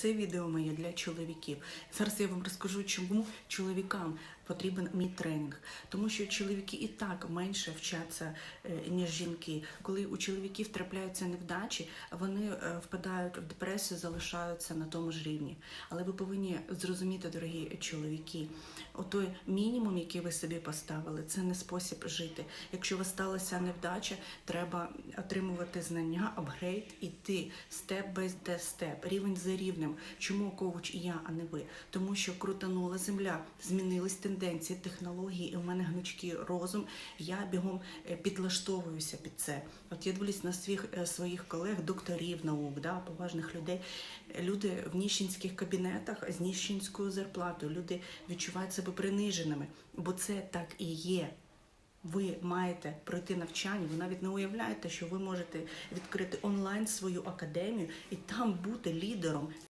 Це відео моє для чоловіків. Зараз я вам розкажу, чому чоловікам потрібен мій тренінг. Тому що чоловіки і так менше вчаться, е, ніж жінки. Коли у чоловіків трапляються невдачі, вони е, впадають в депресію, залишаються на тому ж рівні. Але ви повинні зрозуміти, дорогі чоловіки, отой мінімум, який ви собі поставили, це не спосіб жити. Якщо у вас сталася невдача, треба отримувати знання, апгрейд, іти степ by степ, рівень за рівнем. Чому коуч я, а не ви? Тому що крутанула земля, змінились тенденції, технології, і в мене гнучкий розум. Я бігом е, підлаштовуюся під це. От я дивлюсь на своїх е, своїх колег, докторів наук, да, поважних людей. Люди в ніщенських кабінетах з ніщенською зарплатою. Люди відчувають себе приниженими, бо це так і є. Ви маєте пройти навчання, ви навіть не уявляєте, що ви можете відкрити онлайн свою академію і там бути лідером